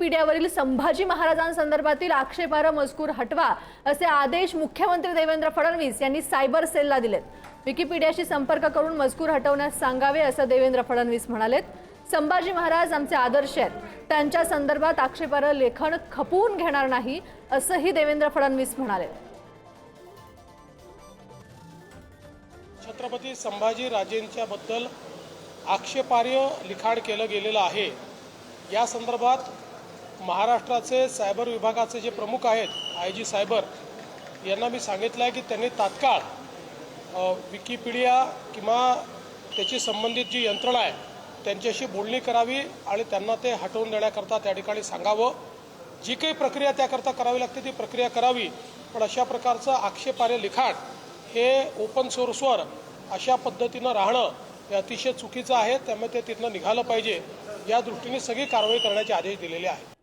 विकिपीडियावरील संभाजी महाराजांसंदर्भातील आक्षेपार्ह मजकूर हटवा असे आदेश मुख्यमंत्री देवेंद्र फडणवीस यांनी सायबर सेलला दिलेत. विकिपीडियाशी संपर्क करून मजकूर हटवण्यास सांगावे असं देवेंद्र फडणवीस म्हणालेत. संभाजी महाराज आमचे आदर्श आहेत. त्यांच्या संदर्भात आक्षेपार्ह लेखन खपवून घेणार नाही असंही देवेंद्र फडणवीस म्हणाले छत्रपती संभाजी राजेंच्याबद्दल आक्षेपार्ह लिखाण केलं गेलेलं आहे. या संदर्भात महाराष्ट्राचे सायबर विभागाचे जे प्रमुख आहेत आय जी सायबर यांना मी सांगितलं आहे की त्यांनी तात्काळ विकिपीडिया किंवा त्याची संबंधित जी यंत्रणा आहे त्यांच्याशी बोलणी करावी आणि त्यांना ते हटवून देण्याकरता त्या ठिकाणी सांगावं. जी काही प्रक्रिया त्याकरता करावी लागते ती प्रक्रिया करावी. पण अशा प्रकारचं आक्षेपार्ह लिखाण हे ओपन सोर्सवर अशा पद्धतीनं राहणं हे अतिशय चुकीचं आहे. त्यामुळे ते तिथनं निघालं पाहिजे. या दृष्टीने सगळी कारवाई करण्याचे आदेश दिलेले आहेत.